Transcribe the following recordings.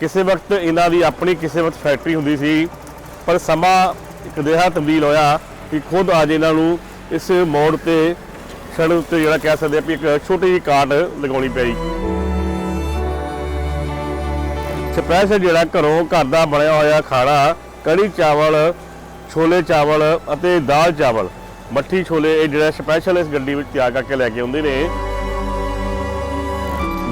ਕਿਸੇ ਵਕਤ ਇਹਨਾਂ ਦੀ ਆਪਣੀ ਕਿਸੇ ਵਕਤ ਫੈਕਟਰੀ ਹੁੰਦੀ ਸੀ, ਪਰ ਸਮਾਂ ਇੱਕ ਦੇਹਾ ਤਬਦੀਲ ਹੋਇਆ ਕਿ ਖੁਦ ਅੱਜ ਇਹਨਾਂ ਨੂੰ ਇਸ ਮੋੜ ਤੇ ਸੜਕ ਉੱਤੇ ਜਿਹੜਾ ਕਹਿ ਸਕਦੇ ਆ ਵੀ ਇੱਕ ਛੋਟੀ ਜਿਹੀ ਕਾਟ ਲਗਾਉਣੀ ਪਈ। ਸਪੈਸ਼ਲ ਜਿਹੜਾ ਘਰੋਂ ਘਰ ਦਾ ਬਣਿਆ ਹੋਇਆ ਖਾਣਾ, ਕੜੀ ਚਾਵਲ, ਛੋਲੇ ਚਾਵਲ ਅਤੇ ਦਾਲ ਚਾਵਲ, ਮੱਠੀ ਛੋਲੇ, ਇਹ ਜਿਹੜਾ ਸਪੈਸ਼ਲ ਇਸ ਗੱਡੀ ਵਿੱਚ ਤਿਆਰ ਕਰਕੇ ਲੈ ਕੇ ਆਉਂਦੇ ਨੇ।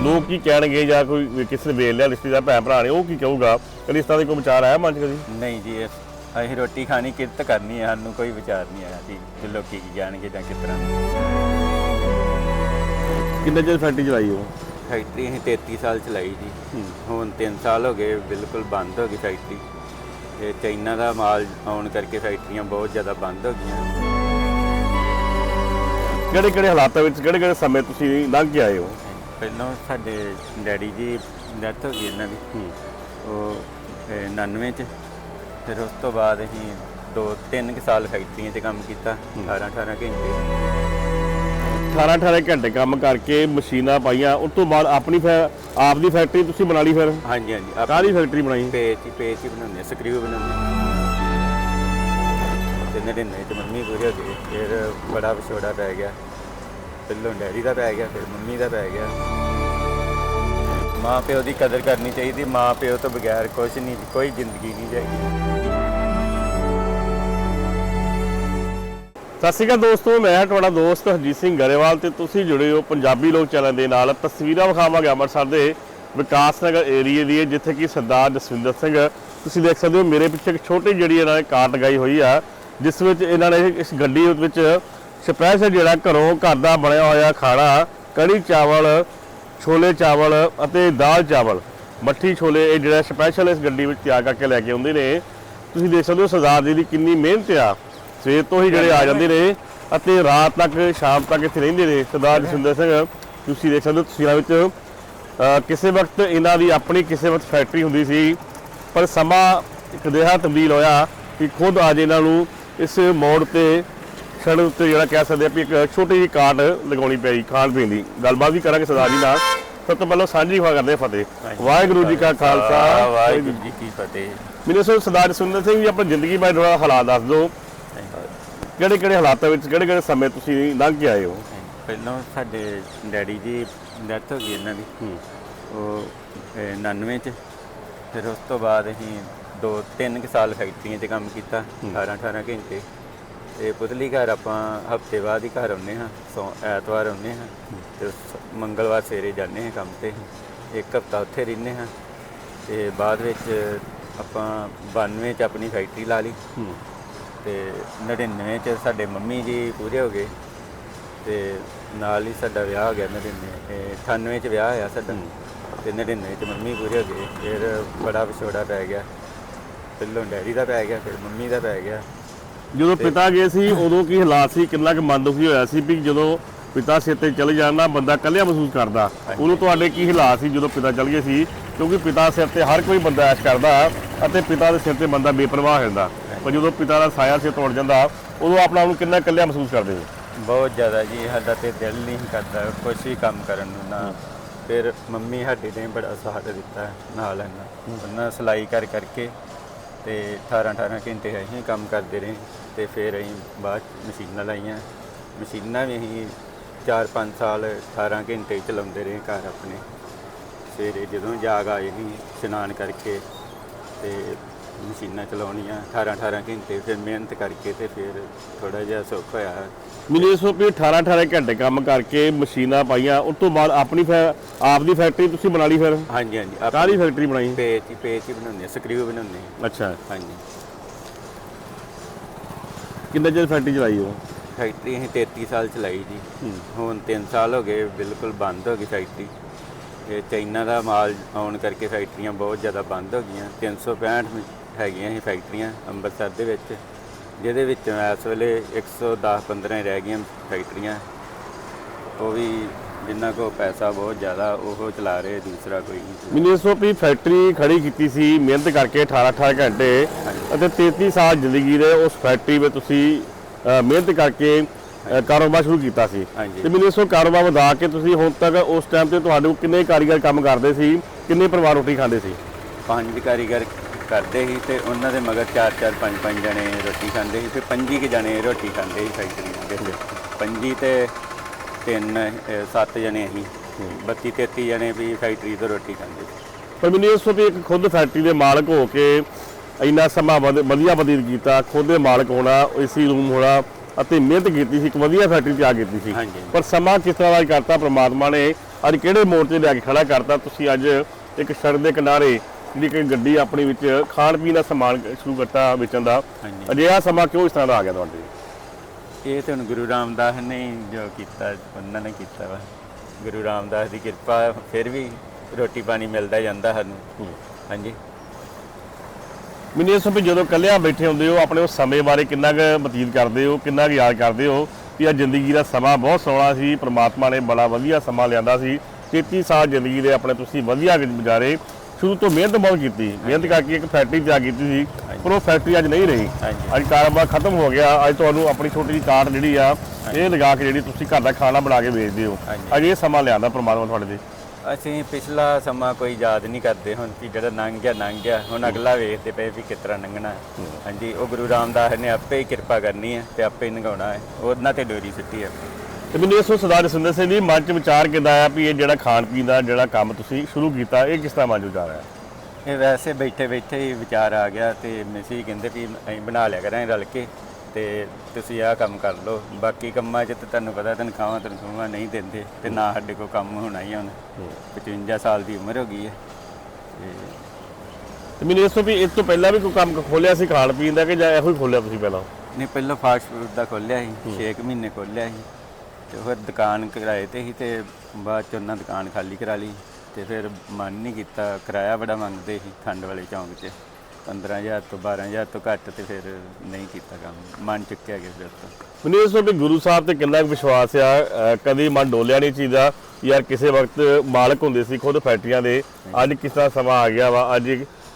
ਲੋਕ ਕੀ ਕਹਿਣਗੇ ਜਾਂ ਕੋਈ ਕਿਸੇ ਨੇ ਵੇਖ ਲਿਆ ਰਿਸ਼ਤੇਦਾਰ ਭੈਣ ਭਰਾ ਨੇ ਉਹ ਕੀ ਕਹੂਗਾ? ਕਦੀ ਇਸ ਤਰ੍ਹਾਂ ਦੀ ਕੋਈ ਵਿਚਾਰ ਆਇਆ ਮਨ ਚ ਕਦੀ? ਨਹੀਂ ਜੀ ਇਸ- ਅਸੀਂ ਰੋਟੀ ਖਾਣੀ ਕਿਰਤ ਕਰਨੀ ਹੈ ਸਾਨੂੰ ਕੋਈ ਵਿਚਾਰ ਨਹੀਂ ਆਇਆ ਜੀ ਕਿ ਲੋਕੀ ਕੀ ਜਾਣਗੇ ਜਾਂ ਕਿਸ ਤਰ੍ਹਾਂ। ਕਿੰਨੇ ਚਿਰ ਫੈਕਟਰੀ ਚਲਾਈ ਉਹ? ਫੈਕਟਰੀ ਅਸੀਂ 33 ਸਾਲ ਚਲਾਈ ਜੀ। ਹੁਣ 3 ਸਾਲ ਹੋ ਗਏ ਬਿਲਕੁਲ ਬੰਦ ਹੋ ਗਈ ਫੈਕਟਰੀ। ਤੇ ਚਾਈਨਾ ਦਾ ਮਾਲ ਆਉਣ ਕਰਕੇ ਫੈਕਟਰੀਆਂ ਬਹੁਤ ਜ਼ਿਆਦਾ ਬੰਦ ਹੋ ਗਈਆਂ। ਕਿਹੜੇ ਕਿਹੜੇ ਹਾਲਾਤਾਂ ਵਿੱਚ ਕਿਹੜੇ ਕਿਹੜੇ ਸਮੇਂ ਤੁਸੀਂ ਲੰਘ ਕੇ ਆਏ ਹੋ? ਪਹਿਲਾਂ ਸਾਡੇ ਡੈਡੀ ਜੀ ਡੈਥ ਹੋ ਗਈ ਇਹਨਾਂ ਦੀ। ਉਹ ਅਹ, 99 ਚ। ਫਿਰ ਉਸ ਤੋਂ ਬਾਅਦ ਅਸੀਂ ਦੋ ਤਿੰਨ ਕੁ ਸਾਲ ਫੈਕਟਰੀਆਂ 'ਚ ਕੰਮ ਕੀਤਾ 18 18 ਘੰਟੇ। 18 18 ਘੰਟੇ ਕੰਮ ਕਰਕੇ ਮਸ਼ੀਨਾਂ ਪਾਈਆਂ। ਉਸ ਤੋਂ ਬਾਅਦ ਆਪਣੀ ਫੈ- ਆਪ ਦੀ ਫੈਕਟਰੀ ਤੁਸੀਂ ਬਣਾ ਲਈ ਫਿਰ? ਹਾਂਜੀ ਹਾਂਜੀ। ਆਪ ਕਾਹਦੀ ਫੈਕਟਰੀ ਬਣਾਈ? ਪੇਚ ਹੀ ਪੇਚ ਹੀ ਬਣਾਉਂਦੇ ਸਕਰੀਊ ਬਣਾਉਂਦੇ ਤੇ ਨੜਿੰਨੇ ਤੇ ਮੰਮੀ ਪੂਰੇ ਹੋ ਗਏ ਫਿਰ ਬੜਾ ਵਿਛੋੜਾ ਪੈ ਗਿਆ। ਪਹਿਲੋਂ ਡੈਡੀ ਦਾ ਪੈ ਗਿਆ, ਫਿਰ ਮੰਮੀ ਦਾ ਪੈ ਗਿਆ। ਮਾਂ ਪਿਓ ਦੀ ਕਦਰ ਕਰਨੀ ਚਾਹੀਦੀ, ਮਾਂ ਪਿਓ ਤੋਂ ਬਗੈਰ ਕੁਝ ਨਹੀਂ, ਕੋਈ ਜ਼ਿੰਦਗੀ ਨਹੀਂ ਜਾਏਗੀ। ਸਤਿ ਸ਼੍ਰੀ ਅਕਾਲ ਦੋਸਤੋ, ਮੈਂ ਤੁਹਾਡਾ ਦੋਸਤ ਹਰਜੀਤ ਸਿੰਘ ਗਰੇਵਾਲ ਤੇ ਤੁਸੀਂ ਜੁੜੇ ਹੋ ਪੰਜਾਬੀ ਲੋਕ ਚੈਨਲ ਦੇ ਨਾਲ। ਤਸਵੀਰਾਂ ਵਿਖਾਵਾਂਗੇ ਅੰਮ੍ਰਿਤਸਰ ਦੇ ਵਿਕਾਸ ਨਗਰ ਏਰੀਏ ਦੀ ਜਿੱਥੇ ਕਿ ਸਰਦਾਰ ਜਸਵਿੰਦਰ ਸਿੰਘ, ਤੁਸੀਂ ਦੇਖ ਸਕਦੇ ਹੋ ਮੇਰੇ ਪਿੱਛੇ ਇੱਕ ਛੋਟੀ ਜਿਹੜੀ ਇਹਨਾਂ ਨੇ ਕਾਟ ਗਾਈ ਹੋਈ ਆ, ਜਿਸ ਵਿੱਚ ਇਹਨਾਂ ਨੇ ਇਸ ਗੱਡੀ ਵਿੱਚ ਸਪੈਸ਼ਲ ਜਿਹੜਾ ਘਰੋਂ ਘਰ ਦਾ ਬਣਿਆ ਹੋਇਆ ਖਾਣਾ, ਕੜੀ ਚਾਵਲ, ਛੋਲੇ ਚਾਵਲ ਅਤੇ ਦਾਲ ਚਾਵਲ। ਮੱਠੀ ਛੋਲੇ, ਇਹ ਜਿਹੜਾ ਸਪੈਸ਼ਲ ਇਸ ਗੱਡੀ ਵਿੱਚ ਤਿਆਰ ਕਰਕੇ ਲੈ ਕੇ ਆਉਂਦੇ ਨੇ। ਤੁਸੀਂ ਦੇਖ ਸਕਦੇ ਹੋ ਸਰਦਾਰ ਜੀ ਦੀ ਕਿੰਨੀ ਮਿਹਨਤ ਆ। ਸਵੇਰ ਤੋਂ ਹੀ ਜਿਹੜੇ ਆ ਜਾਂਦੇ ਨੇ ਅਤੇ ਰਾਤ ਤੱਕ, ਸ਼ਾਮ ਤੱਕ ਇੱਥੇ ਰਹਿੰਦੇ ਨੇ। ਸਰਦਾਰ ਜਸਵਿੰਦਰ ਸਿੰਘ, ਤੁਸੀਂ ਦੇਖ ਸਕਦੇ ਹੋ ਤਸਵੀਰਾਂ ਵਿੱਚ ਕਿਸੇ ਵਕਤ ਇਹਨਾਂ ਦੀ ਆਪਣੀ ਕਿਸੇ ਵਕਤ ਫੈਕਟਰੀ ਹੁੰਦੀ ਸੀ। ਪਰ ਸਮਾਂ ਇੱਕ ਦੇਹਾ ਤਬਦੀਲ ਹੋਇਆ ਕਿ ਖੁਦ ਅੱਜ ਇਹਨਾਂ ਨੂੰ ਇਸ ਮੋੜ ਤੇ ਸੜਕ ਉੱਤੇ ਜਿਹੜਾ ਕਹਿ ਸਕਦੇ ਆ ਵੀ ਇੱਕ ਛੋਟੀ ਜਿਹੀ ਕਾਟ ਲਗਾਉਣੀ ਪਈ ਖਾਣ ਪੀਣ ਦੀ। ਗੱਲਬਾਤ ਵੀ ਕਰਾਂਗੇ ਸਰਦਾਰ ਜੀ ਨਾਲ। ਸਭ ਤੋਂ ਪਹਿਲਾਂ ਸਾਂਝੀ ਖਵਾ ਕਰਦੇ ਫਤਿਹ। ਵਾਹਿਗੁਰੂ ਜੀ ਕਾ ਖਾਲਸਾ। ਵਾਹਿਗੁਰੂ ਜੀ ਕੀ ਫਤਿਹ। ਮੈਨੂੰ ਸੋ ਸਰਦਾਰ ਜਸਵਿੰਦਰ ਸਿੰਘ ਜੀ ਆਪਣੀ ਜ਼ਿੰਦਗੀ ਬਾਰੇ ਥੋੜਾ ਹਾਲਾਤ ਦੱਸ ਦਿਓ। ਕਿਹੜੇ ਕਿਹੜੇ ਹਾਲਾਤਾਂ ਵਿੱਚ ਕਿਹੜੇ ਕਿਹੜੇ ਸਮੇਂ ਤੁਸੀਂ ਲੰਘ ਕੇ ਆਏ ਹੋ? ਪਹਿਲਾਂ ਸਾਡੇ ਡੈਡੀ ਜੀ ਡੈਥ ਹੋ ਗਈ ਇਹਨਾਂ ਦੀ। ਉਹ ਅਹ, 99 ਚ। ਫਿਰ ਉਸ ਤੋਂ ਬਾਅਦ ਅਸੀਂ ਦੋ ਤਿੰਨ ਕੁ ਸਾਲ ਫੈਕਟਰੀਆਂ 'ਚ ਕੰਮ ਕੀਤਾ 18 18 ਘੰਟੇ। ਤੇ ਪੁਤਲੀ ਘਰ ਆਪਾਂ ਹਫ਼ਤੇ ਬਾਅਦ ਹੀ ਘਰ ਆਉਂਦੇ ਹਾਂ ਸੋ ਐਤਵਾਰ ਆਉਂਦੇ ਹਾਂ ਤੇ ਸ- ਮੰਗਲਵਾਰ ਸਵੇਰੇ ਜਾਂਦੇ ਹਾਂ ਕੰਮ ਤੇ। ਇੱਕ ਹਫਤਾ ਉੱਥੇ ਰਹਿੰਦੇ ਹਾਂ ਤੇ ਬਾਅਦ ਵਿੱਚ ਆਪਾਂ 92 ਚ ਆਪਣੀ ਫੈਕਟਰੀ ਲਾ ਲਈ। ਤੇ 99 ਚ ਸਾਡੇ ਮੰਮੀ ਜੀ ਪੂਰੇ ਹੋ ਗਏ ਤੇ ਨਾਲ ਹੀ ਸਾਡਾ ਵਿਆਹ ਹੋ ਗਿਆ 99 ਇਹ 98 ਚ ਵਿਆਹ ਹੋਇਆ ਸਾਡਾ ਤੇ 99 ਚ ਮੰਮੀ ਪੂਰੇ ਹੋ ਗਏ। ਫਿਰ ਬੜਾ ਵਿਛੋੜਾ ਪੈ ਗਿਆ ਪਹਿਲੋਂ ਡੈਡੀ ਦਾ ਪੈ ਗਿਆ ਫਿਰ ਮੰਮੀ ਦਾ ਪੈ ਗਿਆ। ਜਦੋਂ ਪਿਤਾ ਗਏ ਸੀ ਉਦੋਂ ਕੀ ਹਾਲਾਤ ਸੀ ਕਿੰਨਾ ਕੁ ਮਨ ਦੁਖੀ ਹੋਇਆ ਸੀ ਵੀ ਜਦੋਂ ਪਿਤਾ ਸਿਰ ਤੇ ਚਲੇ ਜਾਣ ਬੰਦਾ ਇਕੱਲਿਆ ਮਹਿਸੂਸ ਕਰਦਾ? ਉਦੋਂ ਤੁਹਾਡੇ ਕੀ ਹਾਲਾਤ ਸੀ ਜਦੋਂ ਪਿਤਾ ਚਲ ਗਏ ਸੀ? ਕਿਉਂਕਿ ਪਿਤਾ ਸਿਰ ਤੇ ਹਰ ਕੋਈ ਬੰਦਾ ਐਸ਼ ਕਰਦਾ ਅਤੇ ਪਿਤਾ ਦੇ ਸਿਰ ਤੇ ਬੰਦਾ ਬੇਪਰਵਾਹ ਹੋ ਜਾਂਦਾ। ਪਰ ਜਦੋਂ ਪਿਤਾ ਦਾ ਸਾਇਆ ਸਿਰ ਤੋੜ ਜਾਂਦਾ ਉਦੋਂ ਆਪਣਾ ਨੂੰ ਕਿੰਨਾ ਇਕੱਲਿਆ ਮਹਿਸੂਸ ਕਰਦੇ ਹੋ ਬਹੁਤ ਜ਼ਿਆਦਾ ਜੀ ਸਾਡਾ ਤੇ ਦਿਲ ਨਹੀਂ ਕਰਦਾ ਕੁਛ ਵੀ ਕੰਮ ਕਰਨ ਨੂੰ ਨਾ। ਫਿਰ ਮੰਮੀ ਸਾਡੀ ਨੇ ਬੜਾ ਸਾਥ ਦਿੱਤਾ ਨਾਲ ਇਹਨਾਂ। ਉਹਨਾਂ ਸਿਲਾਈ ਕਰ ਕਰਕੇ ਤੇ 18 18 ਘੰਟੇ ਅਸੀਂ ਕੰਮ ਕਰਦੇ ਰਹੇ ਤੇ ਫਿਰ ਅਸੀਂ ਬਾਅਦ 'ਚ ਮਸ਼ੀਨਾਂ ਲਾਈਆਂ। ਮਸ਼ੀਨਾਂ ਵੀ ਅਸੀਂ 4-5 ਸਾਲ 18 ਘੰਟੇ ਚਲਾਉਂਦੇ ਰਹੇ ਘਰ ਆਪਣੇ। ਸਵੇਰੇ ਜਦੋਂ ਜਾਗ ਆਏ ਨਹੀਂ ਇਸ਼ਨਾਨ ਕਰਕੇ ਤੇ ਮਸ਼ੀਨਾਂ ਚਲਾਉਣੀਆਂ 18 18 ਘੰਟੇ ਫਿਰ ਮਿਹਨਤ ਕਰਕੇ ਤੇ ਫਿਰ ਥੋੜਾ ਜਿਹਾ ਸੁੱਖ ਹੋਇਆ। ਮੈਨੂੰ ਇਸ ਵੀ 18 18 ਘੰਟੇ ਕੰਮ ਕਰਕੇ ਮਸ਼ੀਨਾਂ ਪਾਈਆਂ ਉਸ ਤੋਂ ਬਾਅਦ ਆਪਣੀ ਫੈ- ਆਪ ਦੀ ਫੈਕਟਰੀ ਤੁਸੀਂ ਬਣਾ ਲਈ ਫਿਰ? ਹਾਂਜੀ ਹਾਂਜੀ ਆਪ ਕਾਹਦੀ ਫੈਕਟਰੀ ਬਣਾਈ? ਪੇਚ ਹੀ ਪੇਚ ਹੀ ਬਣਾਉਂਦੇ ਆ ਸਕਰੀਊ ਬਣਾਉਂਦੇ ਆ। ਅੱਛਾ। ਹਾਂਜੀ। ਕਿੰਨੇ ਚਿਰ ਫੈਕਟਰੀ ਚਲਾਈ ਉਹ? ਫੈਕਟਰੀ ਅਸੀਂ 33 ਸਾਲ ਚਲਾਈ ਜੀ। ਹੁਣ 3 ਸਾਲ ਹੋ ਗਏ ਬਿਲਕੁਲ ਬੰਦ ਹੋ ਗਈ ਫੈਕਟਰੀ। ਇਹ ਚਾਈਨਾ ਦਾ ਮਾਲ ਆਉਣ ਕਰਕੇ ਫੈਕਟਰੀਆਂ ਬਹੁਤ ਜ਼ਿਆਦਾ ਬੰਦ ਹੋ ਗਈਆਂ 365 ਮ- ਹੈਗੀਆਂ ਸੀ ਫੈਕਟਰੀਆਂ ਅੰਮ੍ਰਿਤਸਰ ਦੇ ਵਿੱਚ ਜਿਹਦੇ ਵਿੱਚ ਇਸ ਵੇਲੇ 110 15 ਰਹਿ ਗਈਆਂ ਫੈਕਟਰੀਆਂ। ਉਹ ਵੀ ਜਿਨ੍ਹਾਂ ਕੋਲ ਪੈਸਾ ਬਹੁਤ ਜ਼ਿਆਦਾ ਉਹ ਚਲਾ ਰਹੇ ਦੂਸਰਾ ਕੋਈ ਨਹੀਂ ਮੈਨੂੰ ਇਸ ਵੀ ਫੈਕਟਰੀ ਖੜੀ ਕੀਤੀ ਸੀ ਮਿਹਨਤ ਕਰਕੇ 18 18 ਘੰਟੇ ਅਤੇ 33 ਸਾਲ ਜ਼ਿੰਦਗੀ ਦੇ ਉਸ ਫੈਕਟਰੀ ਵਿੱਚ ਤੁਸੀਂ ਮਿਹਨਤ ਕਰਕੇ ਕਾਰੋਬਾਰ ਸ਼ੁਰੂ ਕੀਤਾ ਸੀ। ਤੇ ਮੈਨੂੰ ਇਸ ਤੋਂ ਕਾਰੋਬਾਰ ਵਧਾ ਕੇ ਤੁਸੀਂ ਹੁਣ ਤੱਕ ਉਸ ਟਾਈਮ ਤੇ ਤੁਹਾਡੇ ਕੋਲ ਕਿੰਨੇ ਕਾਰੀਗਰ ਕੰਮ ਕਰਦੇ ਸੀ ਕਿੰਨੇ ਪਰਿਵਾਰ ਰੋਟੀ ਖਾਂਦੇ ਸੀ? ਪੰਜ ਕਾਰੀਗਰ ਕਰਦੇ ਸੀ ਤੇ ਉਹਨਾਂ ਦੇ ਮਗਰ ਚਾਰ ਚਾਰ ਪੰਜ ਪੰਜ ਜਣੇ ਰੋਟੀ ਖਾਂਦੇ ਸੀ ਤੇ ਪੰਜੀ ਕੁ ਜਣੇ ਰੋਟੀ ਖਾਂਦੇ ਸੀ ਫੈਕਟਰੀ ਦੇ। ਵਿੱਚ ਪੰਜੀ ਤੇ ਤਿੰਨ ਅਹ, ਸੱਤ ਜਣੇ ਅਸੀਂ। 32 33 ਜਣੇ ਵੀ ਫੈਕਟਰੀ ਤੋਂ ਰੋਟੀ ਖਾਂਦੇ ਸੀ। ਪਰ ਮੈਨੂੰ ਇਸ ਤੋਂ ਵੀ ਇੱਕ ਖੁਦ ਫੈਕਟਰੀ ਦੇ ਮਾਲਕ ਹੋ ਕੇ ਇੰਨਾ ਸਮਾਂ ਵਧ- ਵਧੀਆ ਬਤੀਤ ਕੀਤਾ ਖੁਦ ਦੇ ਮਾਲਕ ਹੋਣਾ ਏਸੀ ਰੂਮ ਹੋਣਾ ਅਤੇ ਮਿਹਨਤ ਕੀਤੀ ਸੀ ਇੱਕ ਵਧੀਆ ਫੈਕਟਰੀ ਤਿਆਰ ਕੀਤੀ ਸੀ। ਹਾਂਜੀ। ਪਰ ਸਮਾਂ ਕਿਸ ਤਰ੍ਹਾਂ ਦਾ ਕਰਤਾ ਪ੍ਰਮਾਤਮਾ ਨੇ ਅੱਜ ਕਿਹੜੇ ਮੋੜ ਤੇ ਲਿਆ ਕੇ ਖੜਾ ਕਰਤਾ ਤੁਸੀਂ ਅੱਜ ਇੱਕ ਸੜਕ ਦੇ ਕਿਨਾਰੇ ਜਿਹੜੀ ਕਿ ਗੱਡੀ ਆਪਣੀ ਵਿੱਚ ਖਾਣ ਪੀਣ ਦਾ ਸਮਾਨ ਸ਼ੁਰੂ ਕਰਤਾ ਵੇਚਣ ਦਾ। ਹਾਂਜੀ। ਅਜਿਹਾ ਸਮਾਂ ਕਿਉਂ ਇਸ ਤਰ੍ਹਾਂ ਦਾ ਆ ਗਿਆ ਤੁਹਾਡੇ? ਇਹ ਤਾਂ ਹੁਣ ਗੁਰੂ ਰਾਮਦਾਸ ਨੇ ਜੋ ਕੀਤਾ ਉਹਨਾਂ ਨੇ ਕੀਤਾ ਵਾ। ਗੁਰੂ ਰਾਮਦਾਸ ਦੀ ਕਿਰਪਾ ਫਿਰ ਵੀ ਰੋਟੀ ਪਾਣੀ ਮਿਲਦਾ ਜਾਂਦਾ ਸਾਨੂੰ। ਹਾਂਜੀ। ਮੈਨੂੰ ਇਸ ਵੀ ਜਦੋਂ ਕੱਲਿਆਂ ਬੈਠੇ ਹੁੰਦੇ ਹੋ ਆਪਣੇ ਉਸ ਸਮੇਂ ਬਾਰੇ ਕਿੰਨਾ ਕੁ ਬਤੀਤ ਕਰਦੇ ਹੋ ਕਿੰਨਾ ਕੁ ਯਾਦ ਕਰਦੇ ਹੋ ਕਿ ਇਹ ਜ਼ਿੰਦਗੀ ਦਾ ਸਮਾਂ ਬਹੁਤ ਸੋਹਣਾ ਸੀ ਪ੍ਰਮਾਤਮਾ ਨੇ ਬੜਾ ਵਧੀਆ ਸਮਾਂ ਲਿਆਂਦਾ ਸੀ। 33 ਸਾਲ ਜ਼ਿੰਦਗੀ ਦੇ ਆਪਣੇ ਤੁਸੀਂ ਵਧੀਆ ਗੁਜ਼ਾਰੇ। ਸ਼ੁਰੂ ਤੋਂ ਮਿਹਨਤ ਬਹੁਤ ਕੀਤੀ। ਮਿਹਨਤ ਕਰਕੇ ਇੱਕ ਫੈਕਟਰੀ ਤਿਆਰ ਕੀਤੀ ਸੀ ਪਰ ਉਹ ਫੈਕਟਰੀ ਅੱਜ ਨਹੀਂ ਰਹੀ। ਅੱਜ ਕਾਰੋਬਾਰ ਖਤਮ ਹੋ ਗਿਆ। ਅੱਜ ਤੁਹਾਨੂੰ ਆਪਣੀ ਛੋਟੀ ਜਿਹੀ ਕਾਰਟ ਜਿਹੜੀ ਆ ਇਹ ਲਗਾ ਕੇ ਜਿਹੜੀ ਤੁਸੀਂ ਘਰ ਦਾ ਖਾਣਾ ਬਣਾ ਕੇ ਵੇਚਦੇ ਹੋ। ਅੱਜ ਇਹ ਸਮਾਂ ਲਿਆਂਦਾ ਪ੍ਰਮਾਤਮਾ ਤੁਹਾਡੇ ਦੇ ਅਸੀਂ ਪਿਛਲਾ ਸਮਾਂ ਕੋਈ ਯਾਦ ਨਹੀਂ ਕਰਦੇ ਹੁਣ ਕਿ ਜਿਹੜਾ ਲੰਘ ਗਿਆ ਲੰਘ ਗਿਆ। ਹੁਣ ਅਗਲਾ ਵੇਖਦੇ ਪਏ ਵੀ ਕਿਸ ਤਰ੍ਹਾਂ ਲੰਘਣਾ। ਹਾਂਜੀ ਉਹ ਗੁਰੂ ਰਾਮਦਾਸ ਨੇ ਆਪੇ ਹੀ ਕਿਰਪਾ ਕਰਨੀ ਹੈ ਤੇ ਆਪੇ ਹੀ ਲੰਘਾਉਣਾ ਹੈ। ਉਹਨਾਂ ਤੇ ਡੋਰੀ ਸਿੱਟੀ ਹੈ। ਤੇ ਮੈਨੂੰ ਇਸ ਤੋਂ ਸਰਦਾਰ ਜਸਵਿੰਦਰ ਸਿੰਘ ਜੀ ਮਨ ਚ ਵਿਚਾਰ ਕਿੱਦਾਂ ਆਇਆ ਵੀ ਇਹ ਜਿਹੜਾ ਖਾਣ ਪੀਣ ਦਾ ਜਿਹੜਾ ਕੰਮ ਤੁਸੀਂ ਸ਼ੁਰੂ ਕੀਤਾ ਇਹ ਕਿਸ ਤਰ੍ਹਾਂ ਮਨ ਚ ਵਿਚਾਰ ਆਇਆ? ਇਹ ਵੈਸੇ ਬੈਠੇ ਬੈਠੇ ਹੀ ਵਿਚਾਰ ਆ ਗਿਆ ਤੇ ਮਿਸੀ ਕਹਿੰਦੇ ਵੀ ਅਸੀਂ ਬਣਾ ਲਿਆ ਕਰਾਂਗੇ ਰਲ ਕੇ ਤੇ ਤੁਸੀਂ ਆਹ ਕੰਮ ਕਰ ਲਓ। ਬਾਕੀ ਕੰਮਾਂ 'ਚ ਤੇ ਤੁਹਾਨੂੰ ਪਤਾ ਤਨਖਾਹਾਂ ਤਨਖਾਹਾਂ ਨਹੀਂ ਦਿੰਦੇ ਤੇ ਨਾ ਸਾਡੇ ਕੋਲ ਕੰਮ ਹੋਣਾ ਹੀ ਹੁਣ। 55 ਸਾਲ ਦੀ ਉਮਰ ਹੋ ਗਈ ਹੈ। ਤੇ ਤੇ ਮੈਨੂੰ ਇਸ ਤੋਂ ਵੀ ਇਸ ਤੋਂ ਪਹਿਲਾਂ ਵੀ ਕੋਈ ਕੰਮ ਖੋਲਿਆ ਸੀ ਖਾਣ ਪੀਣ ਦਾ ਕਿ ਜਾਂ ਇਹੋ ਹੀ ਖੋਲਿਆ ਤੁਸੀਂ ਪਹਿਲਾਂ? ਨਹੀਂ ਪਹਿਲਾਂ ਫਾਸਟ ਫੂਡ ਦਾ ਖੋਲਿਆ ਸੀ 6 ਮਹੀਨੇ ਖੋਲਿਆ ਸੀ। ਤੇ ਫਿਰ ਦੁਕਾਨ ਕਿਰਾਏ ਤੇ ਸੀ ਤੇ ਬਾਅਦ ਚ ਉਹਨਾਂ ਦੁਕਾਨ ਖਾਲੀ ਕਰਾ ਲਈ ਤੇ ਫਿਰ ਮਨ ਨਹੀਂ ਕੀਤਾ ਕਿਰਾਇਆ ਬੜਾ ਮੰਗਦੇ ਸੀ ਖੰਡ ਵਾਲੇ ਚੌਂਕ 'ਚ। 15000 ਤੋਂ 12000 ਤੋਂ ਘੱਟ ਤੇ ਫਿਰ ਨਹੀਂ ਕੀਤਾ ਕੰਮ। ਮਨ ਚੁੱਕਿਆ ਗਿਆ ਫਿਰ ਉਸ ਤੋਂ ਮੈਨੂੰ ਇਸ ਤੋਂ ਵੀ ਗੁਰੂ ਸਾਹਿਬ ਤੇ ਕਿੰਨਾ ਕੁ ਵਿਸ਼ਵਾਸ ਆ ਅਹ ਕਦੀ ਮਨ ਡੋਲਿਆ ਨਹੀਂ ਚੀਦਾ ਯਾਰ ਕਿਸੇ ਵਕਤ ਮਾਲਕ ਹੁੰਦੇ ਸੀ ਖੁਦ ਫੈਕਟਰੀਆਂ ਦੇ। ਅੱਜ ਕਿਸ ਤਰ੍ਹਾਂ ਸਮਾਂ ਆ ਗਿਆ ਵਾ ਅੱਜ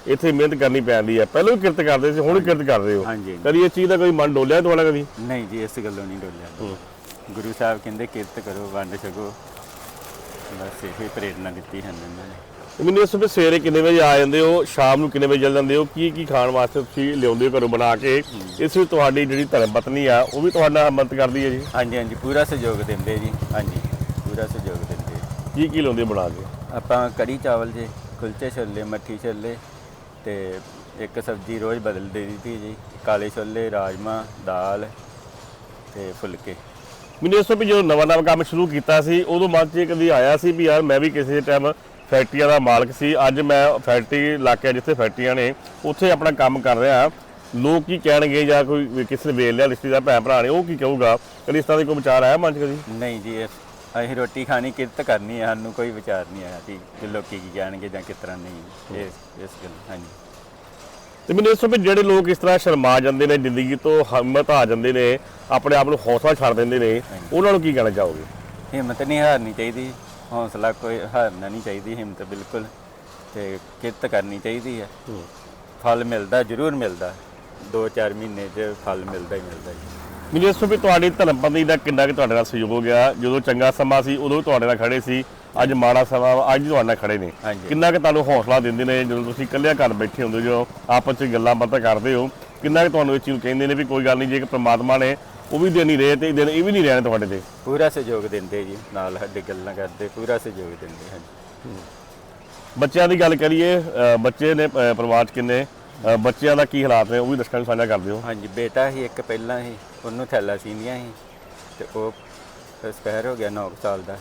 ਇੱਥੇ ਮਿਹਨਤ ਕਰਨੀ ਪੈਂਦੀ ਹੈ ਪਹਿਲਾਂ ਵੀ ਕਿਰਤ ਕਰਦੇ ਸੀ ਹੁਣ ਵੀ ਕਿਰਤ ਕਰ ਰਹੇ ਹੋ। ਹਾਂਜੀ। ਕਦੀ ਇਸ ਚੀਜ਼ ਦਾ ਕੋਈ ਮਨ ਡੋਲਿਆ ਤੁਹਾਡਾ ਕਦੀ? ਨਹੀਂ ਜੀ ਇਸ ਗੱਲੋਂ ਨਹੀਂ ਡੋਲਿਆ। ਗੁਰੂ ਸਾਹਿਬ ਕਹਿੰਦੇ ਕਿਰਤ ਕਰੋ ਵੰਡ ਛਕੋ। ਬਸ ਇਹੀ ਪ੍ਰੇਰਨਾ ਦਿੱਤੀ ਹਨ ਇਹਨਾਂ ਨੇ। ਮੈਨੂੰ ਇਸ ਵੇ ਸਵੇਰੇ ਕਿੰਨੇ ਵਜੇ ਆ ਜਾਂਦੇ ਹੋ? ਸ਼ਾਮ ਨੂੰ ਕਿੰਨੇ ਵਜੇ ਚੱਲ ਜਾਂਦੇ ਹੋ? ਕੀ ਕੀ ਖਾਣ ਵਾਸਤੇ ਤੁਸੀਂ ਲਿਆਉਂਦੇ ਹੋ ਘਰੋਂ ਬਣਾ ਕੇ? ਇਸ ਵਿੱਚ ਤੁਹਾਡੀ ਜਿਹੜੀ ਧਰਮ ਪਤਨੀ ਆ ਉਹ ਵੀ ਤੁਹਾਡਾ ਮਦਦ ਕਰਦੀ ਹੈ ਜੀ? ਹਾਂਜੀ ਹਾਂਜੀ ਪੂਰਾ ਸਹਿਯੋਗ ਦਿੰਦੇ ਜੀ। ਹਾਂਜੀ ਪੂਰਾ ਸਹਿਯੋਗ ਦਿੰਦੇ। ਕੀ ਕੀ ਲਾਉਂਦੇ ਹੋ ਬਣਾ ਕੇ? ਆਪਾਂ ਕੜੀ ਚਾਵਲ ਜੇ ਕੁਲਚੇ ਛੋਲੇ ਮੱਠੀ ਛੋਲੇ ਤੇ ਇੱਕ ਸਬਜ਼ੀ ਰੋਜ਼ ਬਦਲ ਦੇ ਦਿੱਤੀ ਜੀ। ਕਾਲੇ ਛੋਲੇ ਰਾਜਮਾ ਦਾਲ ਤੇ ਫੁਲਕੇ। ਮੈਨੂੰ ਇਸ ਤੋਂ ਵੀ ਜਦੋਂ ਨਵਾਂ ਨਵਾਂ ਕੰਮ ਸ਼ੁਰੂ ਕੀਤਾ ਸੀ, ਉਦੋਂ ਮਨ 'ਚ ਕਦੀ ਆਇਆ ਸੀ ਵੀ ਯਾਰ ਮੈਂ ਵੀ ਕਿਸੇ ਟਾਈਮ ਫੈਕਟਰੀਆਂ ਦਾ ਮਾਲਕ ਸੀ। ਅੱਜ ਮੈਂ ਫੈਕਟਰੀ ਇਲਾਕੇ ਜਿੱਥੇ ਫੈਕਟਰੀਆਂ ਨੇ, ਉੱਥੇ ਆਪਣਾ ਕੰਮ ਕਰ ਰਿਹਾ ਲੋਕ ਕੀ ਕਹਿਣਗੇ ਜਾਂ ਕੋਈ ਕਿਸੇ ਨੇ ਵੇਖ ਲਿਆ ਰਿਸ਼ਤੇਦਾਰ, ਭੈਣ ਭਰਾ ਨੇ, ਉਹ ਕੀ ਕਹੂਗਾ? ਕਦੀ ਇਸ ਤਰ੍ਹਾਂ ਦੀ ਕੋਈ ਵਿਚਾਰ ਆਇਆ ਮਨ 'ਚ ਕਦੀ? ਨਹੀਂ ਜੀ ਇਸ- ਅਸੀਂ ਰੋਟੀ ਖਾਣੀ ਕਿਰਤ ਕਰਨੀ ਹੈ ਸਾਨੂੰ ਕੋਈ ਵਿਚਾਰ ਨਹੀਂ ਆਇਆ ਜੀ ਕਿ ਲੋਕੀ ਕੀ ਕਹਿਣਗੇ ਜਾਂ ਕਿਸ ਤਰ੍ਹਾਂ ਨਹੀਂ ਇਸ ਇਸ ਗੱਲ ਹਾਂਜੀ। ਤੇ ਮੈਨੂੰ ਇਸ ਵੀ ਜਿਹੜੇ ਲੋਕ ਇਸ ਤਰ੍ਹਾਂ ਸ਼ਰਮਾ ਜਾਂਦੇ ਨੇ ਜ਼ਿੰਦਗੀ ਤੋਂ ਹਿੰਮਤ ਆ ਜਾਂਦੇ ਨੇ ਆਪਣੇ ਆਪ ਨੂੰ ਹੌਸਲਾ ਛੱਡ ਦਿੰਦੇ ਨੇ ਉਹਨਾਂ ਨੂੰ ਕੀ ਕਹਿਣਾ ਚਾਹੋਗੇ? ਹਿੰਮਤ ਨਹੀਂ ਹਾਰਨੀ ਚਾਹੀਦੀ ਹੌਸਲਾ ਕੋਈ ਹਾਰਨਾ ਨਹੀਂ ਚਾਹੀਦੀ ਹਿੰਮਤ ਬਿਲਕੁਲ ਤੇ ਕਿਰਤ ਕਰਨੀ ਚਾਹੀਦੀ ਹੈ। ਫਲ ਮਿਲਦਾ ਜ਼ਰੂਰ ਮਿਲਦਾ 2-4 ਮਹੀਨੇ 'ਚ ਫਲ ਮਿਲਦਾ ਹੀ ਮਿਲਦਾ ਜੀ। ਮੈਨੂੰ ਇਸ ਵੀ ਤੁਹਾਡੀ ਧਰਮ ਪਤਨੀ ਦਾ ਕਿੰਨਾ ਕਿ ਤੁਹਾਡੇ ਨਾਲ ਸਹਿਯੋਗ ਹੋ ਗਿਆ ਜਦੋਂ ਚੰਗਾ ਸਮਾਂ ਸੀ ਉਦੋਂ ਵੀ ਤੁਹਾਡੇ ਨਾਲ ਖੜੇ ਸੀ ਅੱਜ ਮਾੜਾ ਸਮਾਂ ਵਾ, ਅੱਜ ਤੁਹਾਡੇ ਨਾਲ ਖੜੇ ਨੇ। ਹਾਂਜੀ। ਕਿੰਨਾ ਕਿ ਤੁਹਾਨੂੰ ਹੌਸਲਾ ਦਿੰਦੇ ਨੇ ਜਦੋਂ ਤੁਸੀਂ ਇਕੱਲਿਆਂ ਘਰ ਬੈਠੇ ਹੁੰਦੇ ਹੋ ਆਪਸ ਵਿੱਚ ਗੱਲਾਂ ਬਾਤਾਂ ਕਰਦੇ ਹੋ ਕਿੰਨਾ ਕਿ ਤੁਹਾਨੂੰ ਇਸ ਚੀਜ਼ ਕਹਿੰਦੇ ਨੇ ਵੀ ਕੋਈ ਗੱਲ ਨਹੀਂ ਜੇ ਕਿ ਪ੍ਰਮਾਤਮਾ ਨੇ ਉਹ ਵੀ ਦੇ ਨਹੀਂ ਰਹੇ ਤੇ ਦਿਨ ਇਹ ਵੀ ਨਹੀਂ ਰਹਿਣੇ ਤੁਹਾਡੇ ਤੇ? ਪੂਰਾ ਸਹਿਯੋਗ ਦਿੰਦੇ ਜੀ ਨਾਲ ਸਾਡੇ ਗੱਲਾਂ ਕਰਦੇ ਪੂਰਾ ਸਹਿਯੋਗ ਦਿੰਦੇ ਹਨ ਬੱਚਿਆਂ ਦੀ ਗੱਲ ਕਰੀਏ ਅ, ਬੱਚੇ ਨੇ ਅ, ਪਰਿਵਾਰ 'ਚ ਕਿੰਨੇ ਅ, ਬੱਚਿਆਂ ਦਾ ਕੀ ਹਾਲਾਤ ਨੇ ਉਹ ਵੀ ਦਰਸ਼ਕਾਂ ਨੂੰ ਸਾਂਝਾ ਕਰ ਦਿਓ। ਹਾਂਜੀ ਬੇਟਾ ਹੀ ਇੱਕ ਪਹਿਲਾਂ ਹੀ ਉਹਨੂੰ ਥੈਲਾਸੀਮੀਆ ਸੀ ਤੇ ਉਹ ਐਕਸਪਾਇਰ ਹੋ ਗਿਆ 9 ਸਾਲ ਦਾ।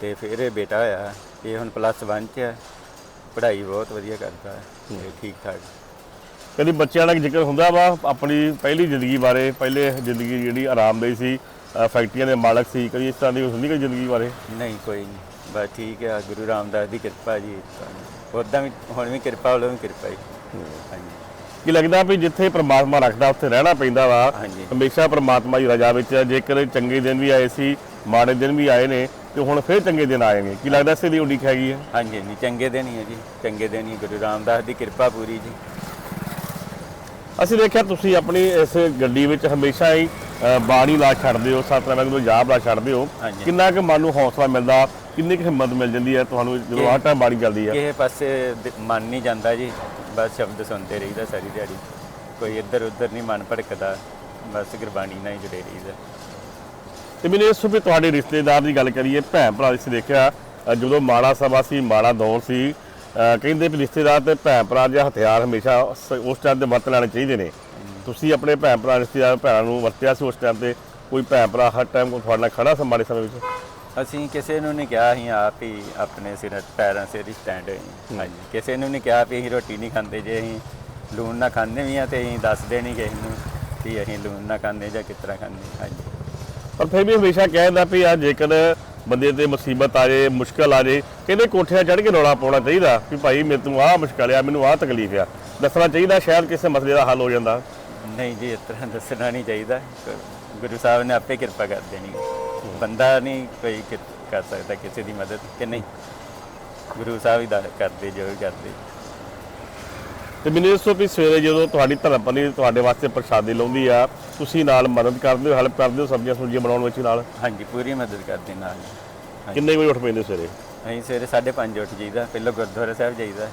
ਤੇ ਫਿਰ ਇਹ ਬੇਟਾ ਹੋਇਆ ਇਹ ਹੁਣ ਪਲੱਸ 1 ਚ ਹੈ। ਪੜ੍ਹਾਈ ਬਹੁਤ ਵਧੀਆ ਕਰਦਾ ਹੈ ਤੇ ਠੀਕ ਠਾਕ ਕਦੀ ਬੱਚਿਆਂ ਦਾ ਜ਼ਿਕਰ ਹੁੰਦਾ ਵਾ? ਆਪਣੀ ਪਹਿਲੀ ਜ਼ਿੰਦਗੀ ਬਾਰੇ ਪਹਿਲੇ ਜ਼ਿੰਦਗੀ ਜਿਹੜੀ ਆਰਾਮਦਾਈ ਸੀ ਅ, ਫੈਕਟਰੀਆਂ ਦੇ ਮਾਲਕ ਸੀ ਕਦੀ ਇਸ ਤਰ੍ਹਾਂ ਦੀ ਹੁੰਦੀ ਕੋਈ ਜ਼ਿੰਦਗੀ ਬਾਰੇ? ਨਹੀਂ ਕੋਈ ਨਹੀਂ। ਬਸ ਠੀਕ ਹੈ ਗੁਰੂ ਰਾਮਦਾਸ ਦੀ ਕਿਰਪਾ ਜੀ। ਉਦਾਂ ਵੀ ਹੁਣ ਵੀ ਕਿਰਪਾ ਵੱਲੋਂ ਵੀ ਕਿਰਪਾ ਹੀ। ਹਾਂਜੀ। ਕੀ ਲੱਗਦਾ ਵੀ ਜਿੱਥੇ ਪ੍ਰਮਾਤਮਾ ਰੱਖਦਾ ਉੱਥੇ ਰਹਿਣਾ ਪੈਂਦਾ ਵਾ। ਹਾਂਜੀ। ਹਮੇਸ਼ਾ ਪ੍ਰਮਾਤਮਾ ਦੀ ਰਜ਼ਾ ਵਿੱਚ ਜੇਕਰ ਚੰਗੇ ਦਿਨ ਵੀ ਆਏ ਸੀ ਮਾੜੇ ਦਿਨ ਵੀ ਆਏ ਨੇ ਤੇ ਹੁਣ ਫਿਰ ਚੰਗੇ ਦਿਨ ਆਏਗੇ। ਕੀ ਲੱਗਦਾ ਇਸੇ ਦੀ ਉਡੀਕ ਹੈਗੀ ਹੈ? ਹਾਂਜੀ ਹਾਂਜੀ ਚੰਗੇ ਦਿਨ ਹੀ ਹੈ ਜੀ। ਚੰਗੇ ਦਿਨ ਹੀ ਗੁਰੂ ਰਾਮਦਾਸ ਦੀ ਕਿਰਪਾ ਪੂਰੀ ਜੀ। ਅਸੀਂ ਦੇਖਿਆ ਤੁਸੀਂ ਆਪਣੀ ਇਸ ਗੱਡੀ ਵਿੱਚ ਹਮੇਸ਼ਾ ਹੀ ਅ, ਬਾਣੀ ਲਾ ਛੱਡਦੇ ਹੋ ਸਤਨਾਮ ਵਾਹਿਗੁਰੂ ਜਾਪ ਲਾ ਛੱਡਦੇ ਹੋ। ਹਾਂਜੀ। ਕਿੰਨਾ ਕੁ ਮਨ ਨੂੰ ਹੌਸਲਾ ਮਿਲਦਾ ਕਿੰਨੀ ਕੁ ਹਿੰਮਤ ਮਿਲ ਜਾਂਦੀ ਹੈ ਤੁਹਾਨੂੰ ਜਦੋਂ ਆਹ ਟਾਈਮ ਬਾਣੀ ਚੱਲਦੀ ਹੈ? ਕਿਸੇ ਪਾਸੇ ਦ- ਮਨ ਨਹੀਂ ਜਾਂਦਾ ਜੀ। ਬਸ ਸ਼ਬਦ ਸੁਣਦੇ ਰਹੀਦਾ ਸਾਰੀ ਦਿਹਾੜੀ। ਕੋਈ ਇੱਧਰ ਉੱਧਰ ਨਹੀਂ ਮਨ ਭੜਕਦਾ। ਬਸ ਗੁਰਬਾਣੀ ਨਾਲ ਹੀ ਜੁੜੇ ਰਹੀਦਾ। ਤੇ ਮੈਨੂੰ ਇਸ ਵੀ ਤੁਹਾਡੇ ਰਿਸ਼ਤੇਦਾਰ ਦੀ ਗੱਲ ਕਰੀਏ ਭੈਣ ਭਰਾ ਇਸ ਦੇਖਿਆ ਜਦੋਂ ਮਾੜਾ ਸਮਾਂ ਸੀ ਮਾੜਾ ਦੌਰ ਸੀ ਕਹਿੰਦੇ ਵੀ ਰਿਸ਼ਤੇਦਾਰ ਤੇ ਭੈਣ ਭਰਾ ਦੇ ਹਥਿਆਰ ਹਮੇਸ਼ਾ ਉਸ ਟਾਈਮ ਤੇ ਵਰਤ ਲੈਣੇ ਚਾਹੀਦੇ ਨੇ। ਤੁਸੀਂ ਆਪਣੇ ਭੈਣ ਭਰਾ ਰਿਸ਼ਤੇਦਾਰ ਭੈਣਾਂ ਨੂੰ ਵਰਤਿਆ ਸੀ ਉਸ ਟਾਈਮ ਤੇ? ਕੋਈ ਭੈਣ ਭਰਾ ਹਰ ਟਾਈਮ ਕੋਈ ਤੁਹਾਡੇ ਨਾਲ ਖੜਾ ਸੀ ਮਾੜੇ ਸਮੇਂ ਵਿੱਚ? ਅਸੀਂ ਕਿਸੇ ਨੂੰ ਨਹੀਂ ਕਿਹਾ ਅਸੀਂ ਆਪ ਹੀ ਆਪਣੇ ਸਿਰ ਪੈਰਾਂ ਸਿਰ ਹੀ ਸਟੈਂਡ ਹੋਏ। ਹਾਂਜੀ ਕਿਸੇ ਨੂੰ ਨਹੀਂ ਕਿਹਾ ਵੀ ਅਸੀਂ ਰੋਟੀ ਨਹੀਂ ਖਾਂਦੇ ਜੇ ਅਸੀਂ ਲੂਣ ਨਾ ਖਾਂਦੇ ਵੀ ਆ ਤੇ ਅਸੀਂ ਦੱਸਦੇ ਨਹੀਂ ਕਿਸੇ ਨੂੰ ਵੀ ਅਸੀਂ ਲੂਣ ਨਾ ਖਾਂਦੇ ਜਾਂ ਕਿਸ ਤਰ੍ਹਾਂ ਖਾਂਦੇ। ਹਾਂਜੀ। ਪਰ ਫਿਰ ਵੀ ਹਮੇਸ਼ਾ ਕਹਿੰਦਾ ਵੀ ਆ ਜੇਕਰ ਬੰਦੇ ਤੇ ਮੁਸੀਬਤ ਆ ਜੇ ਮੁਸ਼ਕਲ ਆ ਜੇ ਕਹਿੰਦੇ ਕੋਠਿਆਂ ਚੜ੍ਹ ਕੇ ਰੌਲਾ ਪਾਉਣਾ ਚਾਹੀਦਾ ਵੀ ਭਾਈ ਮੈਨੂੰ ਆਹ ਮੁਸ਼ਕਲ ਆ ਮੈਨੂੰ ਆਹ ਤਕਲੀਫ ਆ। ਦੱਸਣਾ ਚਾਹੀਦਾ ਸ਼ਾਇਦ ਕਿਸੇ ਮਸਲੇ ਦਾ ਹੱਲ ਹੋ ਜਾਂਦਾ। ਨਹੀਂ ਜੀ ਇਸ ਤਰ੍ਹਾਂ ਦੱਸਣਾ ਨਹੀਂ ਚਾਹੀਦਾ। ਗੁਰੂ ਸਾਹਿਬ ਨੇ ਆਪੇ ਕਿਰਪਾ ਕਰ ਦੇਣੀ ਬੰਦਾ ਨਹੀਂ ਕੋਈ ਕਰ ਸਕਦਾ ਕਿਸੇ ਦੀ ਮਦਦ ਕਿ ਨਹੀਂ। ਗੁਰੂ ਸਾਹਿਬ ਹੀ ਕਰਦੇ ਜੋ ਵੀ ਕਰਦੇ। ਤੇ ਮੈਨੂੰ ਦੱਸੋ ਵੀ ਸਵੇਰੇ ਜਦੋਂ ਤੁਹਾਡੀ ਧਰਮ ਪਤਨੀ ਤੁਹਾਡੇ ਵਾਸਤੇ ਪ੍ਰਸ਼ਾਦੀ ਲਾਉਂਦੀ ਆ ਤੁਸੀਂ ਨਾਲ ਮਦਦ ਕਰਦੇ ਹੋ ਹੈਲਪ ਕਰਦੇ ਹੋ ਸਬਜ਼ੀਆਂ ਸੁਬਜ਼ੀਆਂ ਬਣਾਉਣ ਵਿੱਚ ਨਾਲ। ਹਾਂਜੀ ਪੂਰੀ ਮਦਦ ਕਰਦੇ ਨਾਲ। ਹਾਂਜੀ। ਕਿੰਨੇ ਵਜੇ ਉੱਠ ਪੈਂਦੇ ਹੋ ਸਵੇਰੇ? ਅਸੀਂ ਸਵੇਰੇ 5:30 ਉੱਠ ਜਾਈਦਾ ਪਹਿਲਾਂ ਗੁਰਦੁਆਰਾ ਸਾਹਿਬ ਜਾਈਦਾ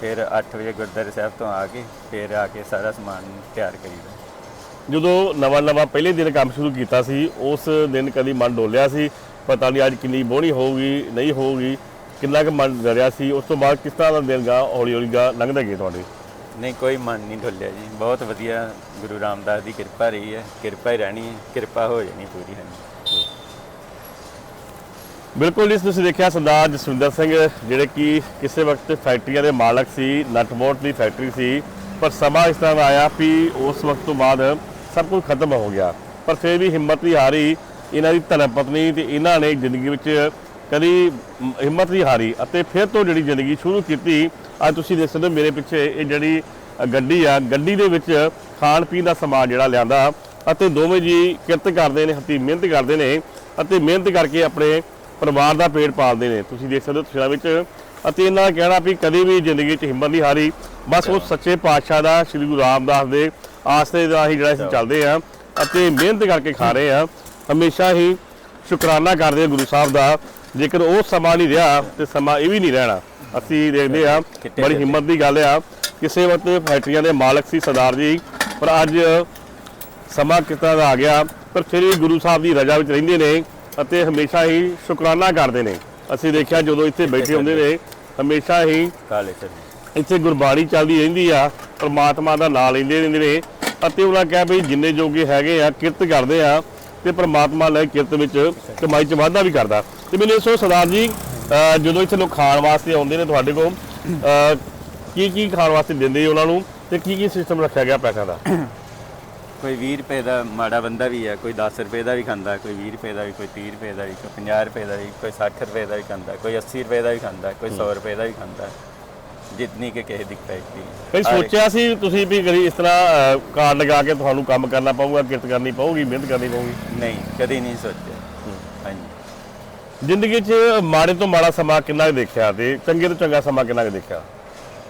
ਫਿਰ 8 ਵਜੇ ਗੁਰਦੁਆਰਾ ਸਾਹਿਬ ਤੋਂ ਆ ਕੇ ਫਿਰ ਆ ਕੇ ਸਾਰਾ ਸਮਾਨ ਤਿਆਰ ਕਰੀਦਾ। ਜਦੋਂ ਨਵਾਂ ਨਵਾਂ ਪਹਿਲੇ ਦਿਨ ਕੰਮ ਸ਼ੁਰੂ ਕੀਤਾ ਸੀ ਉਸ ਦਿਨ ਕਦੀ ਮਨ ਡੋਲਿਆ ਸੀ ਪਤਾ ਨਹੀਂ ਅੱਜ ਕਿੰਨੀ ਬੋਣੀ ਹੋਊਗੀ ਨਹੀਂ ਹੋਊਗੀ ਕਿੰਨਾ ਕੁ ਮਨ ਡਰਿਆ ਸੀ ਉਸ ਤੋਂ ਬਾਅਦ ਕਿਸ ਤਰ੍ਹਾਂ ਦਾ ਦਿਨ ਗਾ ਹੌਲੀ ਹੌਲੀ ਗਾ ਲੰਘਦਾ ਗਿਆ ਤੁਹਾਡੇ? ਨਹੀਂ, ਕੋਈ ਮਨ ਨਹੀਂ ਢੁੱਲਿਆ ਜੀ। ਬਹੁਤ ਵਧੀਆ ਗੁਰੂ ਰਾਮਦਾਸ ਦੀ ਕਿਰਪਾ ਰਹੀ ਹੈ। ਕਿਰਪਾ ਹੀ ਰਹਿਣੀ ਹੈ। ਕਿਰਪਾ ਹੋ ਜਾਣੀ ਪੂਰੀ ਹਾਂਜੀ ਬਿਲਕੁਲ ਜੀ, ਤੁਸੀਂ ਦੇਖਿਆ ਸਰਦਾਰ ਜਸਵਿੰਦਰ ਸਿੰਘ, ਜਿਹੜੇ ਕਿ ਕਿਸੇ ਵਕਤ ਫੈਕਟਰੀਆਂ ਦੇ ਮਾਲਕ ਸੀ ਨਟਬੋਟ ਦੀ ਫੈਕਟਰੀ ਸੀ, ਪਰ ਸਮਾਂ ਇਸ ਤਰ੍ਹਾਂ ਦਾ ਆਇਆ ਵੀ ਉਸ ਵਕਤ ਤੋਂ ਬਾਅਦ ਸਭ ਕੁਝ ਖਤਮ ਹੋ ਗਿਆ। ਪਰ ਫਿਰ ਵੀ ਹਿੰਮਤ ਨਹੀਂ ਹਾਰੀ ਇਹਨਾਂ ਦੀ ਧਰਮ ਪਤਨੀ ਤੇ ਇਹਨਾਂ ਨੇ ਜ਼ਿੰਦਗੀ ਵਿੱਚ ਕਦੀ ਹਿੰਮਤ ਨਹੀਂ ਹਾਰੀ ਅਤੇ ਫਿਰ ਤੋਂ ਜਿਹੜੀ ਜ਼ਿੰਦਗੀ ਸ਼ੁਰੂ ਕੀਤੀ ਅੱਜ ਤੁਸੀਂ ਦੇਖ ਸਕਦੇ ਹੋ ਮੇਰੇ ਪਿੱਛੇ ਇਹ ਜਿਹੜੀ ਗੱਡੀ ਆ ਗੱਡੀ ਦੇ ਵਿੱਚ ਖਾਣ ਪੀਣ ਦਾ ਸਮਾਨ ਜਿਹੜਾ ਲਿਆਂਦਾ ਅਤੇ ਦੋਵੇਂ ਜੀ ਕਿਰਤ ਕਰਦੇ ਨੇ ਹੱਥੀਂ ਮਿਹਨਤ ਕਰਦੇ ਨੇ ਅਤੇ ਮਿਹਨਤ ਕਰਕੇ ਆਪਣੇ ਪਰਿਵਾਰ ਦਾ ਪੇਟ ਪਾਲਦੇ ਨੇ। ਤੁਸੀਂ ਦੇਖ ਸਕਦੇ ਹੋ ਤਸਵੀਰਾਂ ਵਿੱਚ ਅਤੇ ਇਹਨਾਂ ਦਾ ਕਹਿਣਾ ਵੀ ਕਦੇ ਵੀ ਜ਼ਿੰਦਗੀ 'ਚ ਹਿੰਮਤ ਨਹੀਂ ਹਾਰੀ। ਬਸ ਉਹ ਸੱਚੇ ਪਾਤਸ਼ਾਹ ਦਾ ਸ੍ਰੀ ਗੁਰੂ ਰਾਮਦਾਸ ਦੇ ਆਸਰੇ ਦਾ ਹੀ ਜਿਹੜਾ ਅਸੀਂ ਚੱਲਦੇ ਆ ਅਤੇ ਮਿਹਨਤ ਕਰਕੇ ਖਾ ਰਹੇ ਆ ਹਮੇਸ਼ਾ ਹੀ ਸ਼ੁਕਰਾਨਾ ਕਰਦੇ ਆ ਗੁਰੂ ਸਾਹਿਬ ਦਾ। ਜੇਕਰ ਉਹ ਸਮਾਂ ਨਹੀਂ ਰਿਹਾ ਤੇ ਸਮਾਂ ਇਹ ਵੀ ਨਹੀਂ ਰਹਿਣਾ। ਅਸੀਂ ਦੇਖਦੇ ਆ ਕਿਤੇ ਬੜੀ ਕਿਤੇ। ਹਿੰਮਤ ਦੀ ਗੱਲ ਆ ਕਿਸੇ ਵਕਤ ਫੈਕਟਰੀਆਂ ਦੇ ਮਾਲਕ ਸੀ ਸਰਦਾਰ ਜੀ ਪਰ ਅੱਜ ਸਮਾਂ ਤਰ੍ਹਾਂ ਦਾ ਆ ਗਿਆ ਪਰ ਫਿਰ ਵੀ ਗੁਰੂ ਸਾਹਿਬ ਦੀ ਰਜ਼ਾ ਵਿੱਚ ਰਹਿੰਦੇ ਨੇ ਅਤੇ ਹਮੇਸ਼ਾ ਹੀ ਸ਼ੁਕਰਾਨਾ ਕਰਦੇ ਨੇ। ਅਸੀਂ ਦੇਖਿਆ ਜਦੋਂ ਇੱਥੇ ਬੈਠੇ ਹੁੰਦੇ ਨੇ ਹਮੇਸ਼ਾ ਹੀ ਇੱਥੇ ਗੁਰਬਾਣੀ ਚੱਲਦੀ ਰਹਿੰਦੀ ਆ ਪ੍ਰਮਾਤਮਾ ਦਾ ਨਾਮ ਲੈਂਦੇ ਰਹਿੰਦੇ ਨੇ ਅਤੇ ਉਹਨਾਂ ਕਿਹਾ ਵੀ ਜਿੰਨੇ ਜੋਗੇ ਹੈਗੇ ਆ ਕਿਰਤ ਕਰਦੇ ਆ ਤੇ ਪ੍ਰਮਾਤਮਾ ਲੈ ਕਿਰਤ ਵਿੱਚ ਕਮਾਈ ਚ ਵਾਧਾ ਵੀ ਕਰਦਾ। ਤੇ ਮੈਨੂੰ ਇਸ ਸਰਦਾਰ ਜੀ ਜਦੋਂ ਇੱਥੇ ਲੋਕ ਖਾਣ ਵਾਸਤੇ ਆਉਂਦੇ ਨੇ ਤੁਹਾਡੇ ਕੋਲ ਕੀ ਕੀ ਖਾਣ ਵਾਸਤੇ ਦਿੰਦੇ ਉਹਨਾਂ ਨੂੰ ਤੇ ਕੀ ਕੀ ਸਿਸਟਮ ਰੱਖਿਆ ਗਿਆ ਪੈਸਿਆਂ ਦਾ? ਕੋਈ 20 ਰੁਪਏ ਦਾ ਮਾੜਾ ਬੰਦਾ ਵੀ ਹੈ ਕੋਈ 10 ਰੁਪਏ ਦਾ ਵੀ ਖਾਂਦਾ ਕੋਈ 20 ਰੁਪਏ ਦਾ ਵੀ ਕੋਈ 30 ਰੁਪਏ ਦਾ ਵੀ ਕੋਈ 50 ਰੁਪਏ ਦਾ ਵੀ ਕੋਈ 60 ਰੁਪਏ ਦਾ ਵੀ ਖਾਂਦਾ ਕੋਈ 80 ਰੁਪਏ ਦਾ ਵੀ ਖਾਂਦਾ ਕੋਈ 100 ਰੁਪਏ ਦਾ ਵੀ ਖਾਂਦਾ। ਜਿੰਨੀ ਕਿ ਕਿਸੇ ਦੀ ਕਪੈਸਿਟੀ ਕਈ ਸੋਚਿਆ ਸੀ ਤੁਸੀਂ ਵੀ ਕਦੀ ਇਸ ਤਰ੍ਹਾਂ ਕਾਰਡ ਲਗਾ ਕੇ ਤੁਹਾਨੂੰ ਕੰਮ ਕਰਨਾ ਪਊਗਾ ਕਿਰਤ ਕਰਨੀ ਪਊਗੀ ਮਿਹਨਤ ਕਰਨੀ ਪਊਗੀ? ਨਹੀਂ ਕਦੀ ਨਹੀਂ ਸੋਚਿਆ। ਜ਼ਿੰਦਗੀ 'ਚ ਮਾੜੇ ਤੋਂ ਮਾੜਾ ਸਮਾਂ ਕਿੰਨਾ ਕੁ ਦੇਖਿਆ ਤੇ ਚੰਗੇ ਤੋਂ ਚੰਗਾ ਸਮਾਂ ਕਿੰਨਾ ਕੁ ਦੇਖਿਆ?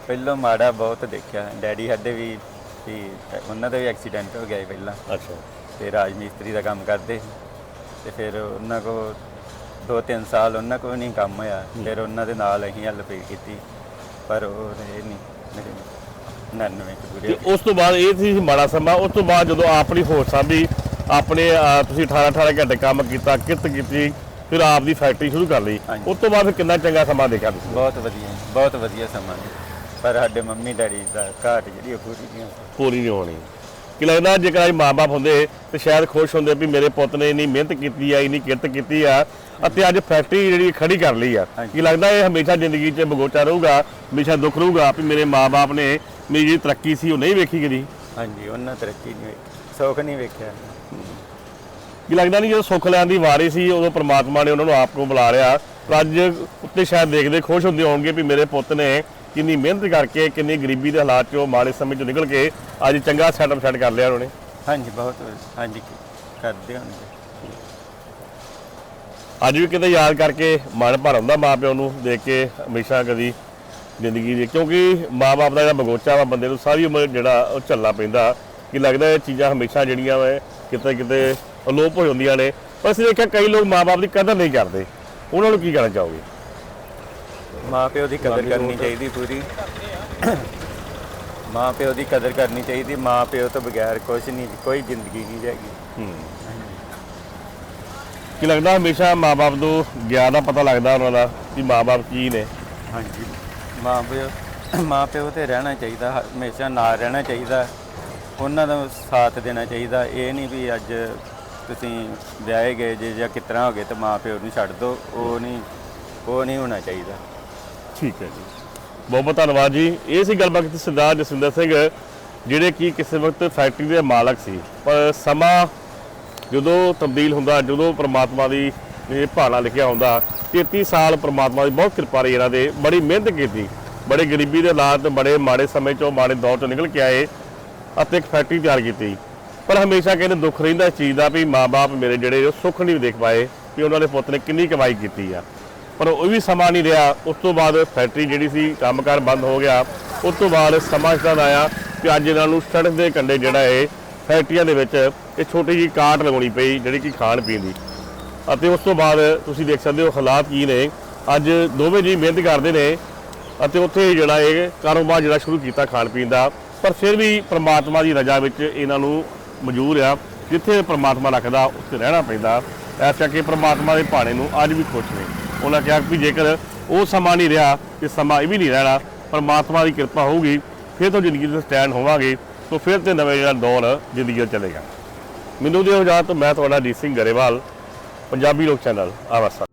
ਪਹਿਲਾਂ ਮਾੜਾ ਬਹੁਤ ਦੇਖਿਆ। ਡੈਡੀ ਸਾਡੇ ਵੀ ਸੀ ਉਹਨਾਂ ਦਾ ਵੀ ਐਕਸੀਡੈਂਟ ਹੋ ਗਿਆ ਸੀ ਪਹਿਲਾਂ। ਅੱਛਾ। ਤੇ ਰਾਜ ਮਿਸਤਰੀ ਦਾ ਕੰਮ ਕਰਦੇ ਸੀ। ਤੇ ਫਿਰ ਉਹਨਾਂ ਕੋ ਦੋ ਤਿੰਨ ਸਾਲ ਉਹਨਾਂ ਕੋ ਨਹੀਂ ਕੰਮ ਹੋਇਆ। ਫਿਰ ਉਹਨਾਂ ਦੇ ਨਾਲ ਅਸੀਂ ਹੈਲਪ ਕੀਤੀ। ਪਰ ਉਹ ਰਹੇ ਨਹੀਂ। ਮੇਰੇ 99 ਚ ਪੂਰੇ ਤੇ ਉਸ ਤੋਂ ਬਾਅਦ ਇਹ ਸੀ ਮਾੜਾ ਸਮਾਂ। ਉਸ ਤੋਂ ਬਾਅਦ ਜਦੋਂ ਆਪਣੀ ਹੋਸ਼ ਸਾਂਭੀ ਆਪਣੇ ਅਹ, ਤੁਸੀਂ 18 18 ਘੰਟੇ ਕੰਮ ਕੀਤਾ ਕਿਰਤ ਕੀਤੀ ਫਿਰ ਆਪ ਦੀ ਫੈਕਟਰੀ ਸ਼ੁਰੂ ਕਰ ਲਈ। ਹਾਂਜੀ। ਉਸ ਤੋਂ ਬਾਅਦ ਫਿਰ ਕਿੰਨਾ ਚੰਗਾ ਸਮਾਂ ਦੇਖਿਆ ਤੁਸੀਂ? ਬਹੁਤ ਵਧੀਆ ਬਹੁਤ ਵਧੀਆ ਸਮਾਂ। ਪਰ ਸਾਡੇ ਮੰਮੀ ਡੈਡੀ ਦਾ ਘਾਟ ਜਿਹੜੀ ਉਹ ਪੂਰੀ ਨਹੀਂ ਹੋਈ ਪੂਰੀ ਨਹੀਂ ਹੋਣੀ। ਕਿ ਲੱਗਦਾ ਜੇਕਰ ਅੱਜ ਮਾਪੇ ਹੁੰਦੇ ਤੇ ਸ਼ਾਇਦ ਖੁਸ਼ ਹੁੰਦੇ ਵੀ ਮੇਰੇ ਪੁੱਤ ਨੇ ਇੰਨੀ ਮਿਹਨਤ ਕੀਤੀ ਆ ਇੰਨੀ ਕਿਰਤ ਕੀਤੀ ਆ ਅਤੇ ਅੱਜ ਫੈਕਟਰੀ ਜਿਹੜੀ ਖੜੀ ਕਰ ਲਈ ਆ। ਹਾਂਜੀ। ਕੀ ਲੱਗਦਾ ਇਹ ਹਮੇਸ਼ਾ ਜ਼ਿੰਦਗੀ 'ਚ ਬਗੋਚਾ ਰਹੂਗਾ ਹਮੇਸ਼ਾ ਦੁੱਖ ਰਹੂਗਾ ਵੀ ਮੇਰੇ ਮਾਪੇ ਨੇ ਮੇਰੀ ਜਿਹੜੀ ਤਰੱਕੀ ਸੀ ਉਹ ਨਹੀਂ ਵੇਖੀ ਕਦੀ? ਹਾਂਜੀ ਉਹਨਾਂ ਤਰੱਕੀ ਨਹੀਂ ਵੇਖੀ ਸੁੱਖ ਨਹੀਂ ਵੇਖਿਆ। ਕੀ ਲੱਗਦਾ ਨਹੀਂ ਜਦੋਂ ਸੁੱਖ ਲੈਣ ਦੀ ਵਾਰੀ ਸੀ ਉਦੋਂ ਪ੍ਰਮਾਤਮਾ ਨੇ ਉਹਨਾਂ ਨੂੰ ਆਪ ਨੂੰ ਬੁਲਾ ਲਿਆ। ਪਰ ਅੱਜ ਉੱਤੇ ਸ਼ਾਇਦ ਦੇਖਦੇ ਖੁਸ਼ ਹੁੰਦੇ ਹੋਣਗੇ ਵੀ ਮੇਰੇ ਪੁੱਤ ਨੇ ਕਿੰਨੀ ਮਿਹਨਤ ਕਰਕੇ ਕਿੰਨੀ ਗਰੀਬੀ ਦੇ ਹਾਲਾਤ ਚੋਂ ਮਾੜੇ ਸਮੇਂ ਚੋਂ ਨਿਕਲ ਕੇ ਅੱਜ ਚੰਗਾ ਸੈਟਅਪ ਸੈਟ ਕਰ ਲਿਆ ਉਹਨਾਂ ਨੇ। ਹਾਂਜੀ ਬਹੁਤ ਹਾਂਜੀ ਕਰਦੇ ਹੋਣਗੇ। ਅੱਜ ਵੀ ਕਿਤੇ ਯਾਦ ਕਰਕੇ ਮਨ ਭਰ ਆਉਂਦਾ ਮਾਂ ਪਿਓ ਨੂੰ ਦੇਖ ਕੇ ਹਮੇਸ਼ਾ ਕਦੀ ਜ਼ਿੰਦਗੀ ਦੇ ਕਿਉਂਕਿ ਮਾਂ-ਬਾਪ ਦਾ ਜਿਹੜਾ ਬਗੋਚਾ ਵਾ ਬੰਦੇ ਨੂੰ ਸਾਰੀ ਉਮਰ ਜਿਹੜਾ ਉਹ ਝੱਲਣਾ ਪੈਂਦਾ। ਕਿ ਲੱਗਦਾ ਇਹ ਚੀਜ਼ਾਂ ਹਮੇਸ਼ਾ ਜਿਹੜੀਆਂ ਵਾ ਕਿਤੇ ਕਿਤੇ ਅਲੋਪ ਹੋ ਜਾਂਦੀਆਂ ਨੇ। ਪਰ ਅਸੀਂ ਦੇਖਿਆ ਕਈ ਲੋਕ ਮਾਂ-ਬਾਪ ਦੀ ਕਦਰ ਨਹੀਂ ਕਰਦੇ। ਉਹਨਾਂ ਨੂੰ ਕੀ ਕਹਿਣਾ ਚਾਹੋਗੇ? ਮਾਂ ਪਿਓ ਦੀ ਕਦਰ ਕਰਨੀ ਚਾਹੀਦੀ ਪੂਰੀ। ਮਾਂ ਪਿਓ ਦੀ ਕਦਰ ਕਰਨੀ ਚਾਹੀਦੀ। ਮਾਂ ਪਿਓ ਤੋਂ ਬਗੈਰ ਕੁਝ ਨਹੀਂ ਕੋਈ ਜ਼ਿੰਦਗੀ ਨਹੀਂ ਹੈਗੀ। ਕੀ ਲੱਗਦਾ ਹਮੇਸ਼ਾ ਮਾਪੇ ਤੋਂ ਗਿਆਨ ਦਾ ਪਤਾ ਲੱਗਦਾ ਉਹਨਾਂ ਦਾ ਕਿ ਮਾਪੇ ਕੀ ਨੇ? ਹਾਂਜੀ। ਮਾਂ ਪਿਓ ਮਾਂ ਪਿਓ ਤੇ ਰਹਿਣਾ ਚਾਹੀਦਾ ਹਮੇਸ਼ਾ ਨਾਲ ਰਹਿਣਾ ਚਾਹੀਦਾ। ਉਹਨਾਂ ਦਾ ਸਾਥ ਦੇਣਾ ਚਾਹੀਦਾ। ਇਹ ਨਹੀਂ ਵੀ ਅੱਜ ਤੁਸੀਂ ਵਿਆਹੇ ਗਏ ਜੇ ਜਾਂ ਕਿਤਨਾ ਹੋ ਗਏ ਤਾਂ ਮਾਂ ਪਿਓ ਨੂੰ ਛੱਡ ਦਿਓ ਉਹ ਨਹੀਂ ਉਹ ਨਹੀਂ ਹੋਣਾ ਚਾਹੀਦਾ। ਠੀਕ ਹੈ ਜੀ। ਬਹੁਤ ਬਹੁਤ ਧੰਨਵਾਦ ਜੀ। ਇਹ ਸੀ ਗੱਲਬਾਤ ਕੀਤੀ ਸਰਦਾਰ ਜਸਵਿੰਦਰ ਸਿੰਘ, ਜਿਹੜੇ ਕਿ ਕਿਸੇ ਵਕਤ ਫੈਕਟਰੀ ਦੇ ਮਾਲਕ ਸੀ। ਪਰ ਸਮਾਂ ਜਦੋਂ ਤਬਦੀਲ ਹੁੰਦਾ, ਜਦੋਂ ਪ੍ਰਮਾਤਮਾ ਦੀ ਇਹ ਭਾਣਾ ਲਿਖਿਆ ਹੁੰਦਾ 33 ਸਾਲ ਪ੍ਰਮਾਤਮਾ ਦੀ ਬਹੁਤ ਕਿਰਪਾ ਰਹੀ ਇਹਨਾਂ ਦੇ। ਬੜੀ ਮਿਹਨਤ ਕੀਤੀ। ਬੜੇ ਗਰੀਬੀ ਦੇ ਹਾਲਾਤ, ਬੜੇ ਮਾੜੇ ਸਮੇਂ ਚੋਂ ਮਾੜੇ ਦੌਰ ਚੋਂ ਨਿਕਲ ਕੇ ਆਏ ਅਤੇ ਇੱਕ ਫੈਕਟਰੀ ਤਿਆਰ ਕੀਤੀ। ਪਰ ਹਮੇਸ਼ਾ ਕਹਿੰਦੇ ਦੁੱਖ ਰਹਿੰਦਾ ਇਸ ਚੀਜ਼ ਦਾ ਵੀ ਮਾਪੇ ਮੇਰੇ ਜਿਹੜੇ ਉਹ ਸੁੱਖ ਨਹੀਂ ਦੇਖ ਪਾਏ ਵੀ ਉਹਨਾਂ ਦੇ ਪੁੱਤ ਨੇ ਕਿੰਨੀ ਕਮਾਈ ਕੀਤੀ ਆ। ਪਰ ਉਹ ਵੀ ਸਮਾਂ ਨਹੀਂ ਰਿਹਾ। ਉਸ ਤੋਂ ਬਾਅਦ ਫੈਕਟਰੀ ਜਿਹੜੀ ਸੀ, ਕੰਮਕਾਰ ਬੰਦ ਹੋ ਗਿਆ। ਉਸ ਤੋਂ ਬਾਅਦ ਸਮਾਂ ਇਸ ਤਰ੍ਹਾਂ ਦਾ ਆਇਆ ਕਿ ਅੱਜ ਇਹਨਾਂ ਨੂੰ ਸੜਕ ਦੇ ਕੰਢੇ ਜਿਹੜਾ ਇਹ ਫੈਕਟਰੀਆਂ ਦੇ ਵਿੱਚ ਇਹ ਛੋਟੀ ਜਿਹੀ ਕਾਟ ਲਗਾਉਣੀ ਪਈ ਜਿਹੜੀ ਕਿ ਖਾਣ ਪੀਣ ਦੀ। ਅਤੇ ਉਸ ਤੋਂ ਬਾਅਦ ਤੁਸੀਂ ਦੇਖ ਸਕਦੇ ਹੋ ਹਾਲਾਤ ਕੀ ਨੇ। ਅੱਜ ਦੋਵੇਂ ਜੀ ਮਿਹਨਤ ਕਰਦੇ ਨੇ ਅਤੇ ਉੱਥੇ ਜਿਹੜਾ ਇਹ ਕਾਰੋਬਾਰ ਜਿਹੜਾ ਸ਼ੁਰੂ ਕੀਤਾ ਖਾਣ ਪੀਣ ਦਾ। ਪਰ ਫਿਰ ਵੀ ਪ੍ਰਮਾਤਮਾ ਦੀ ਰਜ਼ਾ ਵਿੱਚ ਇਹਨਾਂ ਨੂੰ ਮਜਬੂਰ ਆ, ਜਿੱਥੇ ਪ੍ਰਮਾਤਮਾ ਰੱਖਦਾ, ਉੱਥੇ ਰਹਿਣਾ ਪੈਂਦਾ। ਇਸ ਕਰਕੇ ਪ੍ਰਮਾਤਮਾ ਦੇ ਭਾਣੇ ਨੂੰ ਅੱਜ ਵੀ ਖੁਸ਼ ਨੇ। ਉਹਨਾਂ ਕਿਹਾ ਵੀ ਜੇਕਰ ਉਹ ਸਮਾਂ ਨਹੀਂ ਰਿਹਾ ਤੇ ਸਮਾਂ ਇਹ ਵੀ ਨਹੀਂ ਰਹਿਣਾ, ਪਰਮਾਤਮਾ ਦੀ ਕਿਰਪਾ ਹੋਊਗੀ, ਫਿਰ ਤੋਂ ਜ਼ਿੰਦਗੀ ਤੇ ਸਟੈਂਡ ਹੋਵਾਂਗੇ, ਤਾਂ ਫਿਰ ਤੇ ਨਵੇਂ ਜਿਹੜਾ ਦੌਰ ਜ਼ਿੰਦਗੀ ਦਾ ਚਲੇਗਾ। ਮੈਨੂੰ ਦਿਓ ਇਜਾਜ਼ਤ ਮੈਂ ਤੁਹਾਡਾ ਡੀ ਸਿੰਘ ਗਰੇਵਾਲ, ਪੰਜਾਬੀ ਲੋਕ ਚੈਨਲ ਆਵਾਸਾ